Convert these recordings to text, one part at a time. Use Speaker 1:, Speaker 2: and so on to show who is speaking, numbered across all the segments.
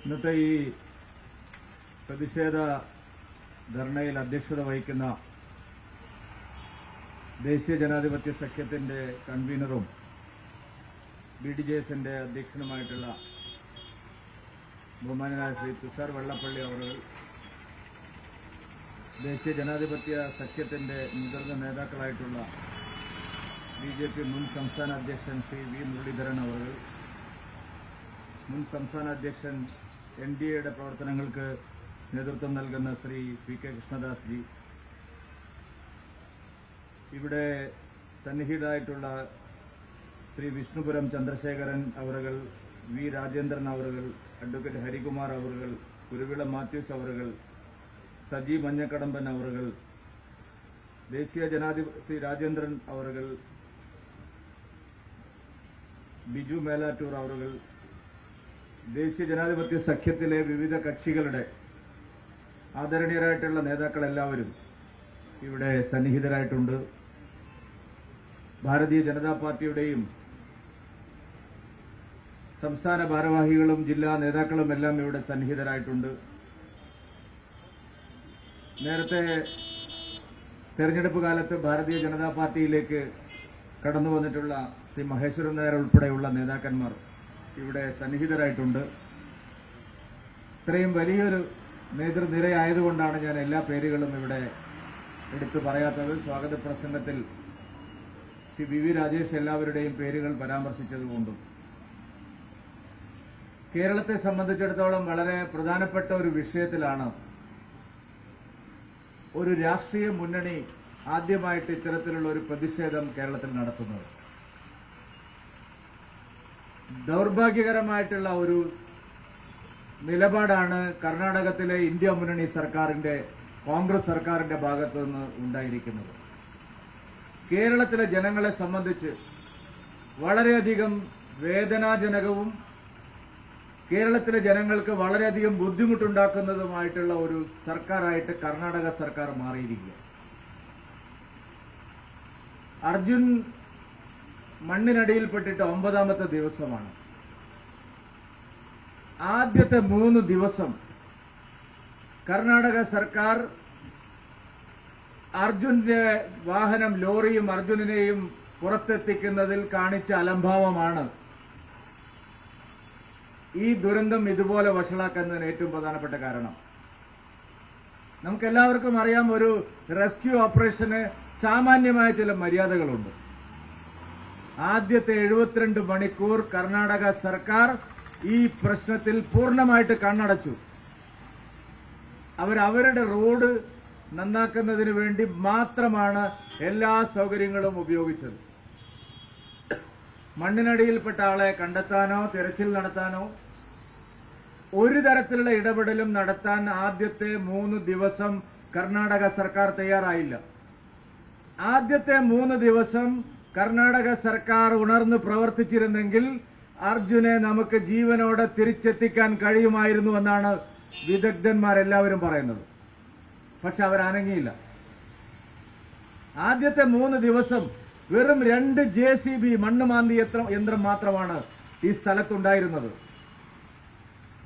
Speaker 1: ഇന്നത്തെ ഈ പ്രതിഷേധ ധർണയിൽ അധ്യക്ഷത വഹിക്കുന്ന ദേശീയ ജനാധിപത്യ സഖ്യത്തിന്റെ കൺവീനറും ബി ഡി ജെ എസിന്റെ അധ്യക്ഷനുമായിട്ടുള്ള ബഹുമാനായ ശ്രീ തുഷാർ വെള്ളപ്പള്ളി അവർ ദേശീയ ജനാധിപത്യ സഖ്യത്തിന്റെ മുതിർന്ന നേതാക്കളായിട്ടുള്ള ബി ജെ പി മുൻ സംസ്ഥാന അധ്യക്ഷൻ ശ്രീ വി മുരളീധരൻ അവർ മുൻ സംസ്ഥാന അധ്യക്ഷൻ എൻ ഡി എയുടെ പ്രവർത്തനങ്ങൾക്ക് നേതൃത്വം നൽകുന്ന ശ്രീ പി കെ കൃഷ്ണദാസ് ജി ഇവിടെ സന്നിഹിതരായിട്ടുള്ള ശ്രീ വിഷ്ണുപുരം ചന്ദ്രശേഖരൻ അവറുകൾ വി രാജേന്ദ്രൻ അവറുകൾ അഡ്വക്കേറ്റ് ഹരികുമാർ അവറുകൾ കുരുവിള മാത്യൂസ് അവറുകൾ സജി മഞ്ഞക്കടമ്പൻ അവറുകൾ ദേശീയ ജനാധിപ ശ്രീ രാജേന്ദ്രൻ അവറുകൾ ബിജു മേലാറ്റൂർ അവറുകൾ ദേശീയ ജനാധിപത്യ സഖ്യത്തിലെ വിവിധ കക്ഷികളുടെ ആദരണീയരായിട്ടുള്ള നേതാക്കളെല്ലാവരും ഇവിടെ സന്നിഹിതരായിട്ടുണ്ട്. ഭാരതീയ ജനതാ പാർട്ടിയുടെയും സംസ്ഥാന ഭാരവാഹികളും ജില്ലാ നേതാക്കളും എല്ലാം ഇവിടെ സന്നിഹിതരായിട്ടുണ്ട്. നേരത്തെ തെരഞ്ഞെടുപ്പ് കാലത്ത് ഭാരതീയ ജനതാ പാർട്ടിയിലേക്ക് കടന്നു വന്നിട്ടുള്ള ശ്രീ മഹേശ്വരൻ നായർ ഉൾപ്പെടെയുള്ള നേതാക്കന്മാർ ഇവിടെ സന്നിഹിതരായിട്ടുണ്ട്. ഇത്രയും വലിയൊരു നേതൃനിരയായതുകൊണ്ടാണ് ഞാൻ എല്ലാ പേരുകളും ഇവിടെ എടുത്തു പറയാത്തത്. സ്വാഗത പ്രസംഗത്തിൽ ശ്രീ വി വി രാജേഷ് എല്ലാവരുടെയും പേരുകൾ പരാമർശിച്ചതുകൊണ്ടും കേരളത്തെ സംബന്ധിച്ചിടത്തോളം വളരെ പ്രധാനപ്പെട്ട ഒരു വിഷയത്തിലാണ് ഒരു രാഷ്ട്രീയ മുന്നണി ആദ്യമായിട്ട് ഇത്തരത്തിലുള്ള ഒരു പ്രതിഷേധം കേരളത്തിൽ നടത്തുന്നത്. ദൗർഭാഗ്യകരമായിട്ടുള്ള ഒരു നിലപാടാണ് കർണാടകത്തിലെ ഇന്ത്യ മുന്നണി സർക്കാരിന്റെ കോൺഗ്രസ് സർക്കാരിന്റെ ഭാഗത്തു നിന്ന് ഉണ്ടായിരിക്കുന്നത്. കേരളത്തിലെ ജനങ്ങളെ സംബന്ധിച്ച് വളരെയധികം വേദനാജനകവും കേരളത്തിലെ ജനങ്ങൾക്ക് വളരെയധികം ബുദ്ധിമുട്ടുണ്ടാക്കുന്നതുമായിട്ടുള്ള ഒരു സർക്കാരായിട്ട് കർണാടക സർക്കാർ മാറിയിരിക്കുക അർജുൻ മണ്ണിനടിയിൽപ്പെട്ടിട്ട് ഒമ്പതാമത്തെ ദിവസമാണ്. ആദ്യത്തെ മൂന്ന് ദിവസം കർണാടക സർക്കാർ അർജുന്റെ വാഹനം ലോറിയും അർജുനനെയും പുറത്തെത്തിക്കുന്നതിൽ കാണിച്ച അലംഭാവമാണ്. ഈ ദുരന്തം ഇതുപോലെ വഷളാക്കുന്നതിന് ഏറ്റവും പ്രധാനപ്പെട്ട കാരണം. നമുക്കെല്ലാവർക്കും അറിയാം ഒരു റെസ്ക്യൂ ഓപ്പറേഷന് സാമാന്യമായ ചില മര്യാദകളുണ്ട്. ആദ്യത്തെ എഴുപത്തിരണ്ട് മണിക്കൂർ കർണാടക സർക്കാർ ഈ പ്രശ്നത്തിൽ പൂർണമായിട്ട് കണ്ണടച്ചു. അവരവരുടെ റോഡ് നന്നാക്കുന്നതിന് വേണ്ടി മാത്രമാണ് എല്ലാ സൗകര്യങ്ങളും ഉപയോഗിച്ചത്. മണ്ണിനടിയിൽപ്പെട്ട ആളെ കണ്ടെത്താനോ തിരച്ചിൽ നടത്താനോ ഒരു തരത്തിലുള്ള ഇടപെടലും നടത്താൻ ആദ്യത്തെ മൂന്ന് ദിവസം കർണാടക സർക്കാർ തയ്യാറായില്ല. ആദ്യത്തെ മൂന്ന് ദിവസം കർണാടക സർക്കാർ ഉണർന്ന് പ്രവർത്തിച്ചിരുന്നെങ്കിൽ അർജുനെ നമുക്ക് ജീവനോടെ തിരിച്ചെത്തിക്കാൻ കഴിയുമായിരുന്നു എന്നാണ് വിദഗ്ധന്മാരെല്ലാവരും പറയുന്നത്. പക്ഷെ അവർ അനങ്ങിയില്ല ആദ്യത്തെ മൂന്ന് ദിവസം വെറും രണ്ട് ജെ സി ബി മണ്ണ് മാന്തി യന്ത്രം മാത്രമാണ് ഈ സ്ഥലത്തുണ്ടായിരുന്നത്.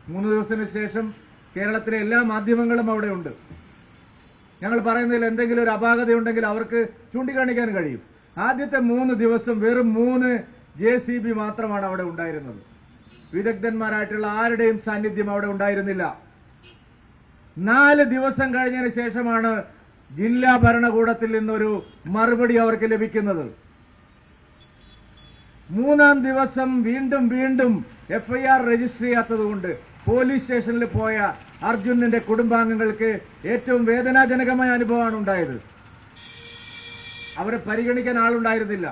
Speaker 1: മൂന്ന് ദിവസത്തിന് ശേഷം കേരളത്തിലെ എല്ലാ മാധ്യമങ്ങളും അവിടെ ഉണ്ട് ഞങ്ങൾ പറയുന്നതിൽ എന്തെങ്കിലും ഒരു അപാകതയുണ്ടെങ്കിൽ അവർക്ക് ചൂണ്ടിക്കാണിക്കാൻ കഴിയും. ആദ്യത്തെ മൂന്ന് ദിവസം വെറും മൂന്ന് ജെ മാത്രമാണ് അവിടെ ഉണ്ടായിരുന്നത്. വിദഗ്ധന്മാരായിട്ടുള്ള ആരുടെയും സാന്നിധ്യം അവിടെ ഉണ്ടായിരുന്നില്ല. നാല് ദിവസം കഴിഞ്ഞതിന് ശേഷമാണ് ജില്ലാ ഭരണകൂടത്തിൽ നിന്നൊരു മറുപടി അവർക്ക് ലഭിക്കുന്നത്. മൂന്നാം ദിവസം വീണ്ടും വീണ്ടും എഫ്ഐആർ രജിസ്റ്റർ ചെയ്യാത്തതുകൊണ്ട് പോലീസ് സ്റ്റേഷനിൽ പോയ അർജുനന്റെ കുടുംബാംഗങ്ങൾക്ക് ഏറ്റവും വേദനാജനകമായ അനുഭവമാണ് ഉണ്ടായത്. അവരെ പരിഗണിക്കാൻ ആളുണ്ടായിരുന്നില്ല.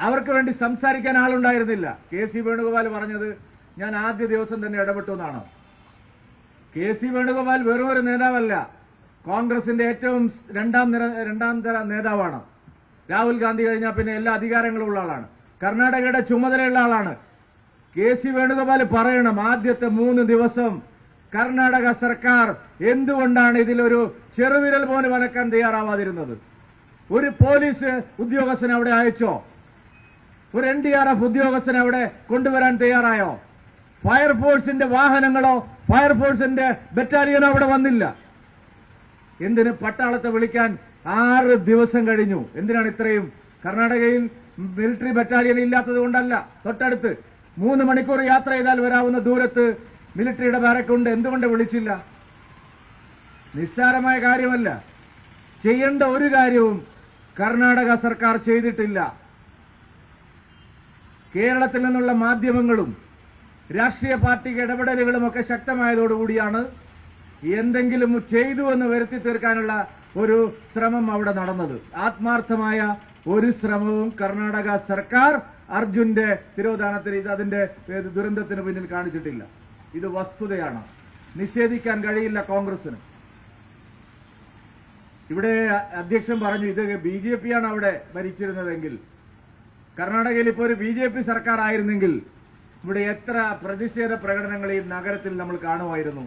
Speaker 1: അവർക്ക് വേണ്ടി സംസാരിക്കാൻ ആളുണ്ടായിരുന്നില്ല. കെ സി വേണുഗോപാൽ പറഞ്ഞത് ഞാൻ ആദ്യ ദിവസം തന്നെ ഇടപെട്ടു എന്നാണ്. കെ സി വേണുഗോപാൽ വെറും ഒരു നേതാവല്ല. കോൺഗ്രസിന്റെ ഏറ്റവും രണ്ടാം നിര രണ്ടാം തര നേതാവാണ്. രാഹുൽ ഗാന്ധി കഴിഞ്ഞാൽ പിന്നെ എല്ലാ അധികാരങ്ങളും ഉള്ള ആളാണ്. കർണാടകയുടെ ചുമതലയുള്ള ആളാണ്. കെ സി വേണുഗോപാൽ പറയണം ആദ്യത്തെ മൂന്ന് ദിവസം കർണാടക സർക്കാർ എന്തുകൊണ്ടാണ് ഇതിലൊരു ചെറുവിരൽ പോലും അനക്കാൻ തയ്യാറാവാതിരുന്നത്? ഒരു പോലീസ് ഉദ്യോഗസ്ഥൻ അവിടെ അയച്ചോ? ഒരു എൻ ഡി ആർ എഫ് ഉദ്യോഗസ്ഥനെ അവിടെ കൊണ്ടുവരാൻ തയ്യാറായോ? ഫയർഫോഴ്സിന്റെ വാഹനങ്ങളോ ഫയർഫോഴ്സിന്റെ ബറ്റാലിയനോ അവിടെ വന്നില്ല. എന്തിന് പട്ടാളത്തെ വിളിക്കാൻ ആറ് ദിവസം കഴിഞ്ഞു? എന്തിനാണ് ഇത്രയും? കർണാടകയിൽ മിലിറ്ററി ബറ്റാലിയൻ ഇല്ലാത്തത് കൊണ്ടല്ല. തൊട്ടടുത്ത് മൂന്ന് മണിക്കൂർ യാത്ര ചെയ്താൽ വരാവുന്ന ദൂരത്ത് മിലിറ്ററിയുടെ ബാരക്കുണ്ട് എന്തുകൊണ്ട് വിളിച്ചില്ല? നിസ്സാരമായ കാര്യമല്ല. ചെയ്യേണ്ട ഒരു കാര്യവും കർണാടക സർക്കാർ ചെയ്തിട്ടില്ല. കേരളത്തിൽ നിന്നുള്ള മാധ്യമങ്ങളും രാഷ്ട്രീയ പാർട്ടിക്ക് ഇടപെടലുകളും ഒക്കെ ശക്തമായതോടുകൂടിയാണ് എന്തെങ്കിലും ചെയ്തു എന്ന് വരുത്തി തീർക്കാനുള്ള ഒരു ശ്രമം അവിടെ നടന്നത്. ആത്മാർത്ഥമായ ഒരു ശ്രമവും കർണാടക സർക്കാർ അർജുന്റെ തിരോധാനത്തിന് ഇത് അതിന്റെ ദുരന്തത്തിന് പിന്നിൽ കാണിച്ചിട്ടില്ല. ഇത് വസ്തുതയാണ്. നിഷേധിക്കാൻ കഴിയില്ല കോൺഗ്രസിന് ഇവിടെ അധ്യക്ഷൻ പറഞ്ഞു ഇത് ബി ജെ പിയാണ് അവിടെ ഭരിച്ചിരുന്നതെങ്കിൽ. കർണാടകയിൽ ഇപ്പോൾ ഒരു ബി ജെ പി സർക്കാർ ആയിരുന്നെങ്കിൽ ഇവിടെ എത്ര പ്രതിഷേധ പ്രകടനങ്ങൾ ഈ നഗരത്തിൽ നമ്മൾ കാണുമായിരുന്നു.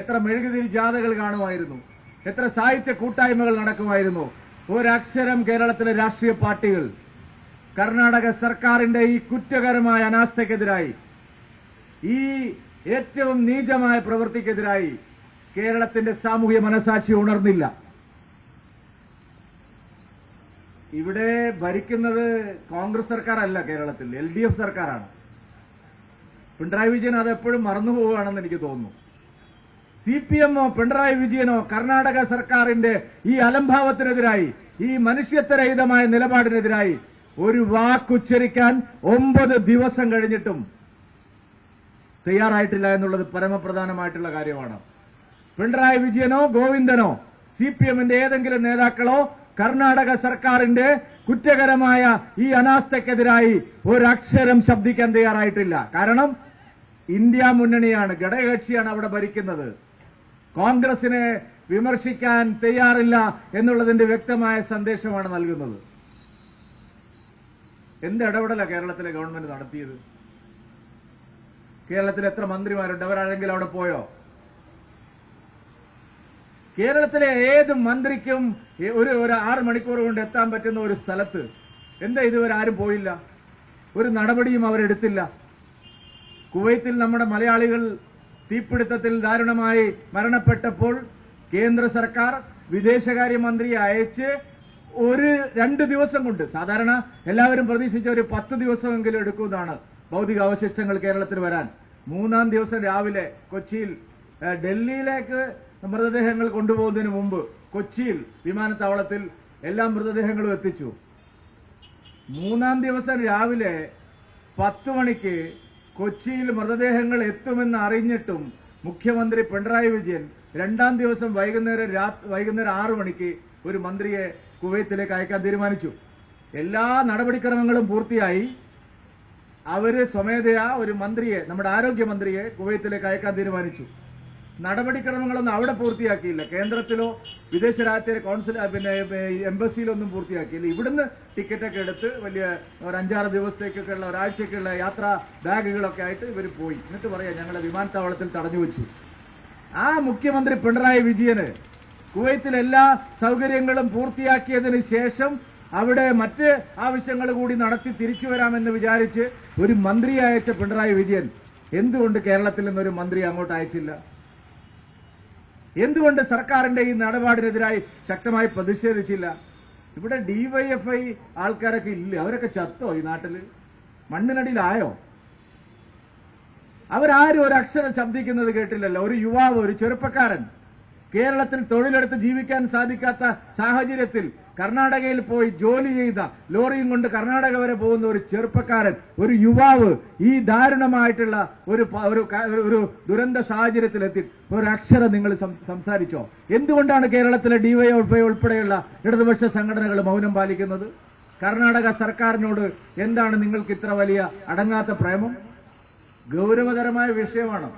Speaker 1: എത്ര മെഴുകുതിരി ജാഥകൾ കാണുമായിരുന്നു. എത്ര സാഹിത്യ കൂട്ടായ്മകൾ നടക്കുമായിരുന്നു. ഒരക്ഷരം കേരളത്തിലെ രാഷ്ട്രീയ പാർട്ടികൾ കർണാടക സർക്കാരിന്റെ ഈ കുറ്റകരമായ അനാസ്ഥയ്ക്കെതിരായി ഈ ഏറ്റവും നീചമായ പ്രവൃത്തിക്കെതിരായി കേരളത്തിന്റെ സാമൂഹ്യ മനസാക്ഷി ഉണർന്നില്ല. ഇവിടെ ഭരിക്കുന്നത് കോൺഗ്രസ് സർക്കാരല്ല കേരളത്തിൽ എൽ ഡി എഫ് സർക്കാരാണ്. പിണറായി വിജയൻ അത് എപ്പോഴും മറന്നു പോവുകയാണെന്ന് എനിക്ക് തോന്നുന്നു. സി പി എമ്മോ പിണറായി വിജയനോ കർണാടക സർക്കാരിന്റെ ഈ അലംഭാവത്തിനെതിരായി ഈ മനുഷ്യത്വരഹിതമായ നിലപാടിനെതിരായി ഒരു വാക്കുച്ചരിക്കാൻ ഒമ്പത് ദിവസം കഴിഞ്ഞിട്ടും തയ്യാറായിട്ടില്ല എന്നുള്ളത് പരമപ്രധാനമായിട്ടുള്ള കാര്യമാണ്. പിണറായി വിജയനോ ഗോവിന്ദനോ സി പി എമ്മിന്റെ ഏതെങ്കിലും നേതാക്കളോ കർണാടക സർക്കാരിന്റെ കുറ്റകരമായ ഈ അനാസ്ഥക്കെതിരായി ഒരക്ഷരം ശബ്ദിക്കാൻ തയ്യാറായിട്ടില്ല. കാരണം ഇന്ത്യ മുന്നണിയാണ് ഘടകകക്ഷിയാണ് അവിടെ ഭരിക്കുന്നത്. കോൺഗ്രസിനെ വിമർശിക്കാൻ തയ്യാറില്ല എന്നുള്ളതിന്റെ വ്യക്തമായ സന്ദേശമാണ് നൽകുന്നത്. എന്ത് ഇടപെടല കേരളത്തിലെ ഗവൺമെന്റ് നടത്തിയത്? കേരളത്തിൽ എത്ര മന്ത്രിമാരുണ്ട്? അവരാരെങ്കിലും അവിടെ പോയോ? കേരളത്തിലെ ഏത് മന്ത്രിക്കും ഒരു ഒരു ആറ് മണിക്കൂർ കൊണ്ട് എത്താൻ പറ്റുന്ന ഒരു സ്ഥലത്ത് എന്താ ഇതുവരെ ആരും പോയില്ല? ഒരു നടപടിയും അവരെടുത്തില്ല. കുവൈത്തിൽ നമ്മുടെ മലയാളികൾ തീപിടുത്തത്തിൽ ദാരുണമായി മരണപ്പെട്ടപ്പോൾ കേന്ദ്ര സർക്കാർ വിദേശകാര്യമന്ത്രിയെ അയച്ച് ഒരു രണ്ട് ദിവസം കൊണ്ട് സാധാരണ എല്ലാവരും പ്രതീക്ഷിച്ച ഒരു പത്ത് ദിവസമെങ്കിലും എടുക്കുന്നതാണ് ഭൗതിക അവശിഷ്ടങ്ങൾ കേരളത്തിൽ വരാൻ. മൂന്നാം ദിവസം രാവിലെ കൊച്ചിയിൽ ഡൽഹിയിലേക്ക് മൃതദേഹങ്ങൾ കൊണ്ടുപോകുന്നതിന് മുമ്പ് കൊച്ചിയിൽ വിമാനത്താവളത്തിൽ എല്ലാ മൃതദേഹങ്ങളും എത്തിച്ചു. മൂന്നാം ദിവസം രാവിലെ പത്ത് മണിക്ക് കൊച്ചിയിൽ മൃതദേഹങ്ങൾ എത്തുമെന്ന് അറിഞ്ഞിട്ടും മുഖ്യമന്ത്രി പിണറായി വിജയൻ രണ്ടാം ദിവസം വൈകുന്നേരം വൈകുന്നേരം ആറു മണിക്ക് ഒരു മന്ത്രിയെ കുവൈത്തിലേക്ക് അയക്കാൻ തീരുമാനിച്ചു. എല്ലാ നടപടിക്രമങ്ങളും പൂർത്തിയായി. അവർ സ്വമേധയാ ഒരു മന്ത്രിയെ നമ്മുടെ ആരോഗ്യമന്ത്രിയെ കുവൈത്തിലേക്ക് അയക്കാൻ തീരുമാനിച്ചു. നടപടിക്രമങ്ങളൊന്നും അവിടെ പൂർത്തിയാക്കിയില്ല. കേന്ദ്രത്തിലോ വിദേശ രാജ്യത്തെ കൗൺസിൽ പിന്നെ എംബസിയിലൊന്നും പൂർത്തിയാക്കിയില്ല. ഇവിടുന്ന് ടിക്കറ്റൊക്കെ എടുത്ത് വലിയ ഒരു അഞ്ചാറ് ദിവസത്തേക്കൊക്കെ ഉള്ള ഒരാഴ്ചക്കുള്ള യാത്രാ ബാഗുകളൊക്കെ ആയിട്ട് ഇവർ പോയി. എന്നിട്ട് പറയാം ഞങ്ങളെ വിമാനത്താവളത്തിൽ തടഞ്ഞു വെച്ചു. ആ മുഖ്യമന്ത്രി പിണറായി വിജയന് കുവൈത്തിൽ എല്ലാ സൗകര്യങ്ങളും പൂർത്തിയാക്കിയതിന് ശേഷം അവിടെ മറ്റ് ആവശ്യങ്ങൾ കൂടി നടത്തി തിരിച്ചു വരാമെന്ന് വിചാരിച്ച് ഒരു മന്ത്രി അയച്ച പിണറായി വിജയൻ എന്തുകൊണ്ട് കേരളത്തിൽ നിന്നൊരു മന്ത്രി അങ്ങോട്ട് അയച്ചില്ല? എന്തുകൊണ്ട് സർക്കാരിന്റെ ഈ നിലപാടിനെതിരായി ശക്തമായി പ്രതിഷേധിച്ചില്ല? ഇവിടെ ഡിവൈഎഫ്ഐ ആൾക്കാരൊക്കെ ഇല്ല. അവരൊക്കെ ചത്തോ ഈ നാട്ടിൽ? മണ്ണിനടിയിലായോ? അവരാരും ഒരു അക്ഷരം ശബ്ദിക്കുന്നത് കേട്ടില്ലല്ലോ. ഒരു യുവാവ് ഒരു ചെറുപ്പക്കാരൻ. കേരളത്തിൽ തൊഴിലെടുത്ത് ജീവിക്കാൻ സാധിക്കാത്ത സാഹചര്യത്തിൽ കർണാടകയിൽ പോയി ജോലി ചെയ്ത ലോറിയും കൊണ്ട് കർണാടക വരെ പോകുന്ന ഒരു ചെറുപ്പക്കാരൻ ഒരു യുവാവ് ഈ ദാരുണമായിട്ടുള്ള ഒരു ഒരു ദുരന്ത സാഹചര്യത്തിലെത്തി. അക്ഷരം നിങ്ങൾ സംസാരിച്ചോ? എന്തുകൊണ്ടാണ് കേരളത്തിലെ ഡിവൈഎഫ്ഐ ഉൾപ്പെടെയുള്ള ഇടതുപക്ഷ സംഘടനകൾ മൗനം പാലിക്കുന്നത്? കർണാടക സർക്കാരിനോട് എന്താണ് നിങ്ങൾക്ക് ഇത്ര വലിയ അടങ്ങാത്ത പ്രേമം? ഗൗരവതരമായ വിഷയമാണ്.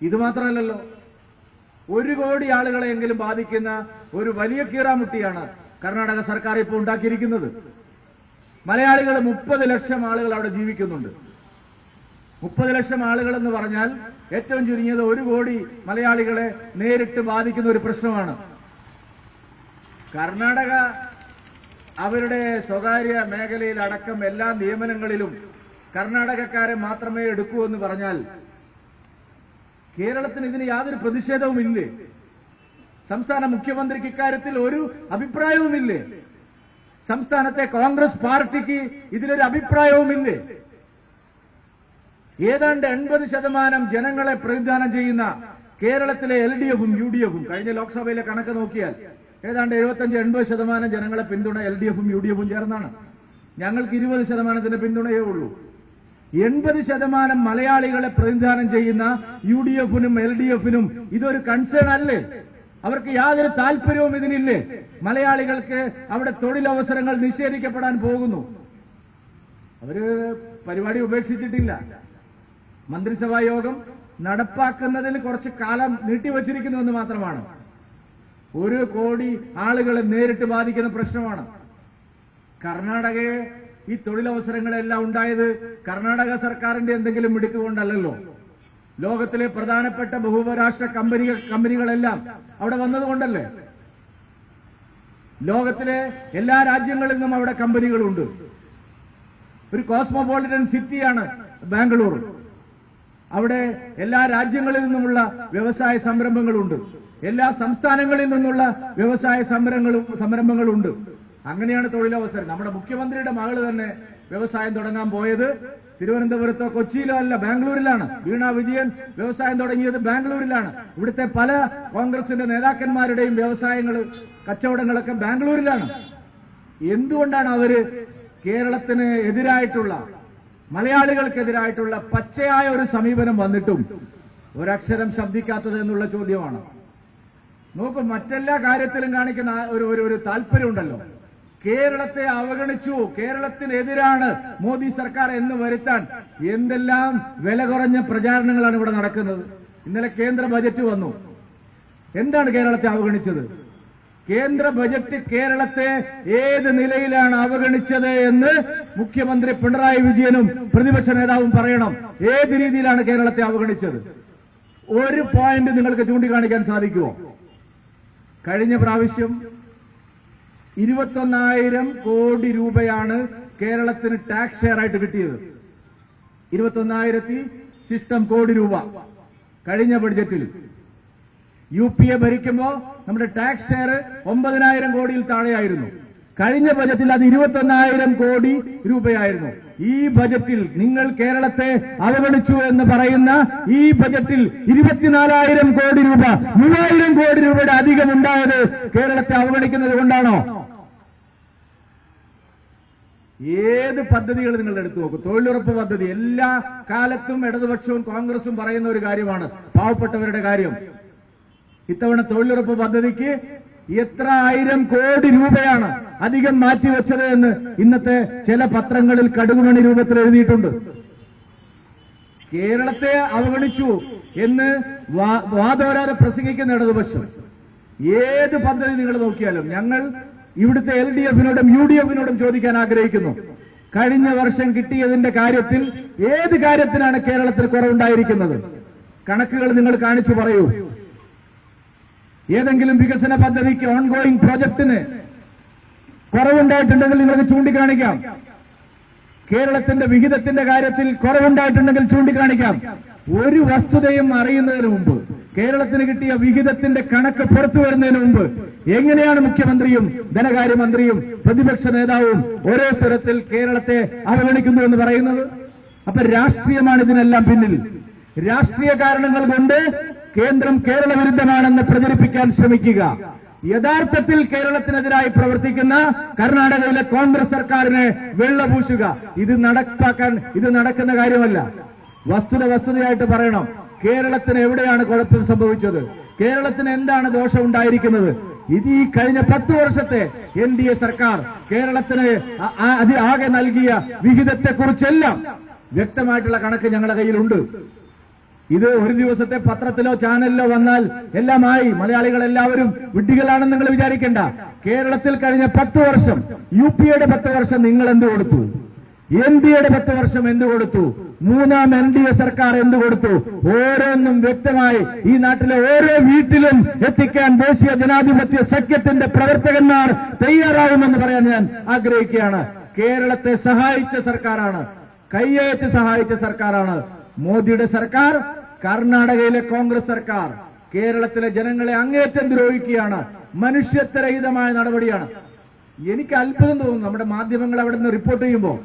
Speaker 1: ഇത് മാത്രമല്ലല്ലോ ഒരു കോടി ആളുകളെയെങ്കിലും ബാധിക്കുന്ന ഒരു വലിയ കീറാമുട്ടിയാണ് കർണാടക സർക്കാർ ഇപ്പോൾ ഉണ്ടാക്കിയിരിക്കുന്നത്. മലയാളികൾ മുപ്പത് ലക്ഷം ആളുകൾ അവിടെ ജീവിക്കുന്നുണ്ട്. മുപ്പത് ലക്ഷം ആളുകൾ എന്ന് പറഞ്ഞാൽ ഏറ്റവും ചുരുങ്ങിയത് ഒരു കോടി മലയാളികളെ നേരിട്ട് ബാധിക്കുന്ന ഒരു പ്രശ്നമാണ്. കർണാടക അവരുടെ സ്വകാര്യ മേഖലയിൽ അടക്കം എല്ലാ നിയമനങ്ങളിലും കർണാടകക്കാരെ മാത്രമേ എടുക്കൂ എന്ന് പറഞ്ഞാൽ കേരളത്തിന് ഇതിന് യാതൊരു പ്രതിഷേധവും ഇല്ലേ സംസ്ഥാന മുഖ്യമന്ത്രിക്ക് ഇക്കാര്യത്തിൽ ഒരു അഭിപ്രായവുമില്ലേ? സംസ്ഥാനത്തെ കോൺഗ്രസ് പാർട്ടിക്ക് ഇതിലൊരു അഭിപ്രായവുമില്ലേ? ഏതാണ്ട് എൺപത് ശതമാനം ജനങ്ങളെ പ്രതിദാനം ചെയ്യുന്ന കേരളത്തിലെ എൽ ഡി എഫും യു ഡി എഫും കഴിഞ്ഞ ലോക്സഭയിലെ കണക്ക് നോക്കിയാൽ ഏതാണ്ട് എഴുപത്തഞ്ച് എൺപത് ശതമാനം ജനങ്ങളെ പിന്തുണ എൽ ഡി എഫും യു ഡി എഫും ചേർന്നാണ്. ഞങ്ങൾക്ക് ഇരുപത് ശതമാനത്തിന്റെ പിന്തുണയേ ഉള്ളൂ. എൺപത് ശതമാനം മലയാളികളെ പ്രതിനിധാനം ചെയ്യുന്ന യു ഡി എഫിനും എൽ ഡി എഫിനും ഇതൊരു കൺസേൺ അല്ലേ? അവർക്ക് യാതൊരു താല്പര്യവും ഇതിനില്ലേ? മലയാളികൾക്ക് അവിടെ തൊഴിലവസരങ്ങൾ നിഷേധിക്കപ്പെടാൻ പോകുന്നു. അവർ പരിപാടി ഉപേക്ഷിച്ചിട്ടില്ല. മന്ത്രിസഭാ യോഗം നടപ്പാക്കുന്നതിന് കുറച്ച് കാലം നീട്ടിവച്ചിരിക്കുന്നു എന്ന് മാത്രമാണ്. ഒരു കോടി ആളുകളെ നേരിട്ട് ബാധിക്കുന്ന പ്രശ്നമാണ്. കർണാടകയെ ഈ തൊഴിലവസരങ്ങളെല്ലാം ഉണ്ടായത് കർണാടക സർക്കാരിന്റെ എന്തെങ്കിലും മിടുക്ക് കൊണ്ടല്ലല്ലോ. ലോകത്തിലെ പ്രധാനപ്പെട്ട ബഹുരാഷ്ട്ര കമ്പനികൾ കമ്പനികളെല്ലാം അവിടെ വന്നതുകൊണ്ടല്ലേ ലോകത്തിലെ എല്ലാ രാജ്യങ്ങളിൽ നിന്നും അവിടെ കമ്പനികളുണ്ട്. ഒരു കോസ്മോപോളിറ്റൻ സിറ്റിയാണ് ബാംഗ്ലൂർ. അവിടെ എല്ലാ രാജ്യങ്ങളിൽ നിന്നുമുള്ള വ്യവസായ സംരംഭങ്ങളുണ്ട്. എല്ലാ സംസ്ഥാനങ്ങളിൽ നിന്നുള്ള വ്യവസായ സംരംഭങ്ങളും സംരംഭങ്ങളുണ്ട്. അങ്ങനെയാണ് തൊഴിലവസരം. നമ്മുടെ മുഖ്യമന്ത്രിയുടെ മകൾ തന്നെ വ്യവസായം തുടങ്ങാൻ പോയത് തിരുവനന്തപുരത്തോ കൊച്ചിയിലോ അല്ല ബാംഗ്ലൂരിലാണ്. വീണ വിജയൻ വ്യവസായം തുടങ്ങിയത് ബാംഗ്ലൂരിലാണ്. ഇവിടുത്തെ പല കോൺഗ്രസിന്റെ നേതാക്കന്മാരുടെയും വ്യവസായങ്ങൾ കച്ചവടങ്ങളൊക്കെ ബാംഗ്ലൂരിലാണ്. എന്തുകൊണ്ടാണ് അവർ കേരളത്തിന് എതിരായിട്ടുള്ള മലയാളികൾക്കെതിരായിട്ടുള്ള പച്ചയായ ഒരു സമീപനം വന്നിട്ടും ഒരക്ഷരം ശബ്ദിക്കാത്തത് എന്നുള്ള ചോദ്യമാണ്. നോക്കൂ മറ്റെല്ലാ കാര്യത്തിലും കാണിക്കുന്ന ഒരു ഒരു താല്പര്യമുണ്ടല്ലോ. കേരളത്തെ അവഗണിച്ചു. കേരളത്തിനെതിരാണ് മോദി സർക്കാർ എന്ന് വരുത്താൻ എന്തെല്ലാം വില കുറഞ്ഞ പ്രചാരണങ്ങളാണ് ഇവിടെ നടക്കുന്നത്. ഇന്നലെ കേന്ദ്ര ബജറ്റ് വന്നു. എന്താണ് കേരളത്തെ അവഗണിച്ചത്? കേന്ദ്ര ബജറ്റ് കേരളത്തെ ഏത് നിലയിലാണ് അവഗണിച്ചത് എന്ന് മുഖ്യമന്ത്രി പിണറായി വിജയനും പ്രതിപക്ഷ നേതാവും പറയണം. ഏത് രീതിയിലാണ് കേരളത്തെ അവഗണിച്ചത്? ഒരു പോയിന്റ് നിങ്ങൾക്ക് ചൂണ്ടിക്കാണിക്കാൻ സാധിക്കുമോ? കഴിഞ്ഞ പ്രാവശ്യം ഇരുപത്തൊന്നായിരം കോടി രൂപയാണ് കേരളത്തിന് ടാക്സ് ഷെയർ ആയിട്ട് കിട്ടിയത്. ഇരുപത്തൊന്നായിരത്തി ശിഷ്ടം കോടി രൂപ കഴിഞ്ഞ ബഡ്ജറ്റിൽ യു പി എ ഭരിക്കുമ്പോൾ നമ്മുടെ ടാക്സ് ഷെയർ ഒമ്പതിനായിരം കോടിയിൽ താഴെയായിരുന്നു. കഴിഞ്ഞ ബജറ്റിൽ അത് ഇരുപത്തൊന്നായിരം കോടി രൂപയായിരുന്നു. ഈ ബജറ്റിൽ നിങ്ങൾ കേരളത്തെ അവഗണിച്ചു എന്ന് പറയുന്ന ഈ ബജറ്റിൽ ഇരുപത്തിനാലായിരം കോടി രൂപ മൂവായിരം കോടി രൂപയുടെ അധികം ഉണ്ടായത് കേരളത്തെ അവഗണിക്കുന്നത് കൊണ്ടാണോ? ഏത് പദ്ധതികൾ നിങ്ങൾ എടുത്തു നോക്കും? തൊഴിലുറപ്പ് പദ്ധതി. എല്ലാ കാലത്തും ഇടതുപക്ഷവും കോൺഗ്രസും പറയുന്ന ഒരു കാര്യമാണ്. പാവപ്പെട്ടവരുടെ കാര്യം. ഇത്തവണ തൊഴിലുറപ്പ് പദ്ധതിക്ക് എത്ര ആയിരം കോടി രൂപയാണ് അധികം മാറ്റിവെച്ചത് എന്ന് ഇന്നത്തെ ചില പത്രങ്ങളിൽ കടുകുമണി രൂപത്തിൽ എഴുതിയിട്ടുണ്ട്. കേരളത്തെ അവഗണിച്ചു എന്ന് വാദോരാതെ പ്രസംഗിക്കുന്ന ഇടതുപക്ഷം. ഏത് പദ്ധതി നിങ്ങൾ നോക്കിയാലും ഞങ്ങൾ ഇവിടുത്തെ എൽ ഡി എഫിനോടും യു ഡി എഫിനോടും ചോദിക്കാൻ ആഗ്രഹിക്കുന്നു. കഴിഞ്ഞ വർഷം കിട്ടിയതിന്റെ കാര്യത്തിൽ ഏത് കാര്യത്തിനാണ് കേരളത്തിൽ കുറവുണ്ടായിരിക്കുന്നത്? കണക്കുകൾ നിങ്ങൾ കാണിച്ചു പറയൂ. ഏതെങ്കിലും വികസന പദ്ധതിക്ക് ഓൺഗോയിങ് പ്രോജക്ടിന് കുറവുണ്ടായിട്ടുണ്ടെങ്കിൽ നിങ്ങൾക്ക് ചൂണ്ടിക്കാണിക്കാം. കേരളത്തിന്റെ വിഹിതത്തിന്റെ കാര്യത്തിൽ കുറവുണ്ടായിട്ടുണ്ടെങ്കിൽ ചൂണ്ടിക്കാണിക്കാം. ഒരു വസ്തുതയും അറിയുന്നതിന് മുമ്പ് കേരളത്തിന് കിട്ടിയ വിഹിതത്തിന്റെ കണക്ക് പുറത്തു വരുന്നതിന് മുമ്പ് എങ്ങനെയാണ് മുഖ്യമന്ത്രിയും ധനകാര്യമന്ത്രിയും പ്രതിപക്ഷ നേതാവും ഒരേ സ്വരത്തിൽ കേരളത്തെ അവഗണിക്കുന്നു എന്ന് പറയുന്നത്? അപ്പൊ രാഷ്ട്രീയമാണ് ഇതിനെല്ലാം പിന്നിൽ. രാഷ്ട്രീയ കാരണങ്ങൾ കൊണ്ട് കേന്ദ്രം കേരള വിരുദ്ധമാണെന്ന് പ്രചരിപ്പിക്കാൻ ശ്രമിക്കുക. യഥാർത്ഥത്തിൽ കേരളത്തിനെതിരായി പ്രവർത്തിക്കുന്ന കർണാടകയിലെ കോൺഗ്രസ് സർക്കാരിനെ വെള്ളപൂശുക. ഇത് നടപ്പാക്കാൻ ഇത് നടക്കുന്ന കാര്യമല്ല. വസ്തുത വസ്തുതയായിട്ട് പറയണം. കേരളത്തിന് എവിടെയാണ് കുഴപ്പം സംഭവിച്ചത്? കേരളത്തിന് എന്താണ് ദോഷം ഉണ്ടായിരിക്കുന്നത്? ഇത് ഈ കഴിഞ്ഞ പത്ത് വർഷത്തെ എൻ ഡി എ സർക്കാർ കേരളത്തിന് ആകെ നൽകിയ വിഹിതത്തെ കുറിച്ചെല്ലാം വ്യക്തമായിട്ടുള്ള കണക്ക് ഞങ്ങളുടെ കയ്യിലുണ്ട്. ഇത് ഒരു ദിവസത്തെ പത്രത്തിലോ ചാനലിലോ വന്നാൽ എല്ലാമായി മലയാളികൾ എല്ലാവരും വിഡ്ഢികളാണെന്ന് നിങ്ങൾ വിചാരിക്കേണ്ട. കേരളത്തിൽ കഴിഞ്ഞ പത്ത് വർഷം യു പിയുടെ പത്ത് വർഷം നിങ്ങൾ എന്ത് കൊടുത്തു? എൻ ഡി എയുടെ പത്ത് വർഷം എന്ത് കൊടുത്തു? മൂന്നാം എൻ ഡി എ സർക്കാർ എന്ത് കൊടുത്തു? ഓരോന്നും വ്യക്തമായി ഈ നാട്ടിലെ ഓരോ വീട്ടിലും എത്തിക്കാൻ ദേശീയ ജനാധിപത്യ സഖ്യത്തിന്റെ പ്രവർത്തകന്മാർ തയ്യാറാകുമെന്ന് പറയാൻ ഞാൻ ആഗ്രഹിക്കുകയാണ്. കേരളത്തെ സഹായിച്ച സർക്കാരാണ്. കൈയച്ച് സഹായിച്ച സർക്കാരാണ്. മോദിയുടെ സർക്കാർ കർണാടകയിലെ കോൺഗ്രസ് സർക്കാർ. കേരളത്തിലെ ജനങ്ങളെ അങ്ങേറ്റം ദ്രോഹിക്കുകയാണ്. മനുഷ്യത്വരഹിതമായ നടപടിയാണ്. എനിക്ക് അത്ഭുതം തോന്നുന്നു. നമ്മുടെ മാധ്യമങ്ങൾ അവിടെ നിന്ന് റിപ്പോർട്ട് ചെയ്യുമ്പോൾ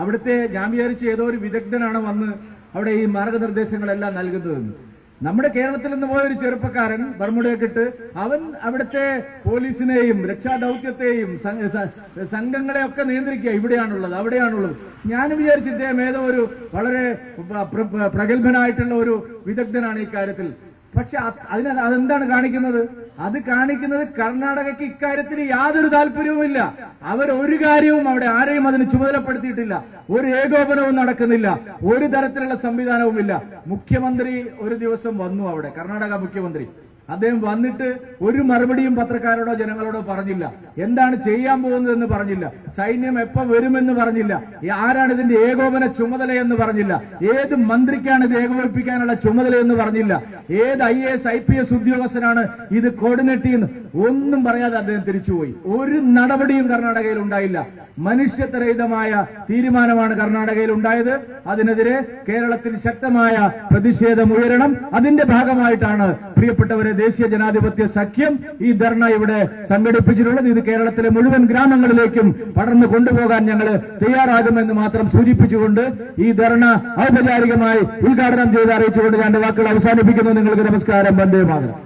Speaker 1: അവിടുത്തെ ഞാൻ വിചാരിച്ചു ഏതോ ഒരു വിദഗ്ധനാണ് വന്ന് അവിടെ ഈ മാർഗനിർദ്ദേശങ്ങളെല്ലാം നൽകുന്നതെന്ന്. നമ്മുടെ കേരളത്തിൽ നിന്ന് പോയ ഒരു ചെറുപ്പക്കാരൻ ബർമുടയൊക്കെ ഇട്ട് അവൻ അവിടുത്തെ പോലീസിനെയും രക്ഷാദൌത്യത്തെയും സംഘങ്ങളെയൊക്കെ നിയന്ത്രിക്കുക ഇവിടെയാണുള്ളത് അവിടെയാണുള്ളത്. ഞാൻ വിചാരിച്ച് ഇദ്ദേഹം ഏതോ ഒരു വളരെ പ്ര- പ്ര- പ്രഗത്ഭനായിട്ടുള്ള ഒരു വിദഗ്ധനാണ് ഈ കാര്യത്തിൽ. പക്ഷെ അത്- അതിന് അതെന്താണ് കാണിക്കുന്നത്? അത് കാണിക്കുന്നത് കർണാടകയ്ക്ക് ഇക്കാര്യത്തിൽ യാതൊരു താല്പര്യവുമില്ല. അവർ ഒരു കാര്യവും അവിടെ ആരെയും അതിന് ചുമതലപ്പെടുത്തിയിട്ടില്ല. ഒരു ഏകോപനവും നടക്കുന്നില്ല. ഒരു തരത്തിലുള്ള സംവിധാനവുമില്ല. മുഖ്യമന്ത്രി ഒരു ദിവസം വന്നു അവിടെ കർണാടക മുഖ്യമന്ത്രി. അദ്ദേഹം വന്നിട്ട് ഒരു മറുപടിയും പത്രക്കാരോടോ ജനങ്ങളോടോ പറഞ്ഞില്ല. എന്താണ് ചെയ്യാൻ പോകുന്നതെന്ന് പറഞ്ഞില്ല. സൈന്യം എപ്പോ വരുമെന്ന് പറഞ്ഞില്ല. ആരാണ് ഇതിന്റെ ഏകോപന ചുമതല എന്ന് പറഞ്ഞില്ല. ഏത് മന്ത്രിക്കാണ് ഇത് ഏകോപിപ്പിക്കാനുള്ള ചുമതല എന്ന് പറഞ്ഞില്ല. ഏത് I S I P S ഉദ്യോഗസ്ഥനാണ് ഇത് കോർഡിനേറ്റ് ചെയ്യുന്നത്? ഒന്നും പറയാതെ അദ്ദേഹം തിരിച്ചുപോയി. ഒരു നടപടിയും കർണാടകയിൽ ഉണ്ടായില്ല. മനുഷ്യത്വരഹിതമായ തീരുമാനമാണ് കർണാടകയിൽ ഉണ്ടായത്. അതിനെതിരെ കേരളത്തിൽ ശക്തമായ പ്രതിഷേധം ഉയരണം. അതിന്റെ ഭാഗമായിട്ടാണ് പ്രിയപ്പെട്ടവരെ ദേശീയ ജനാധിപത്യ സഖ്യം ഈ ധർണ ഇവിടെ സംഘടിപ്പിച്ചിട്ടുള്ളത്. ഇത് കേരളത്തിലെ മുഴുവൻ ഗ്രാമങ്ങളിലേക്കും പടർന്നു കൊണ്ടുപോകാൻ ഞങ്ങൾ തയ്യാറാകുമെന്ന് മാത്രം സൂചിപ്പിച്ചുകൊണ്ട് ഈ ധർണ ഔപചാരികമായി ഉദ്ഘാടനം ചെയ്ത് അറിയിച്ചുകൊണ്ട് ഞാൻ വാക്കുകൾ അവസാനിപ്പിക്കുന്നു. നിങ്ങൾക്ക് നമസ്കാരം. വന്ദേ മാതരം.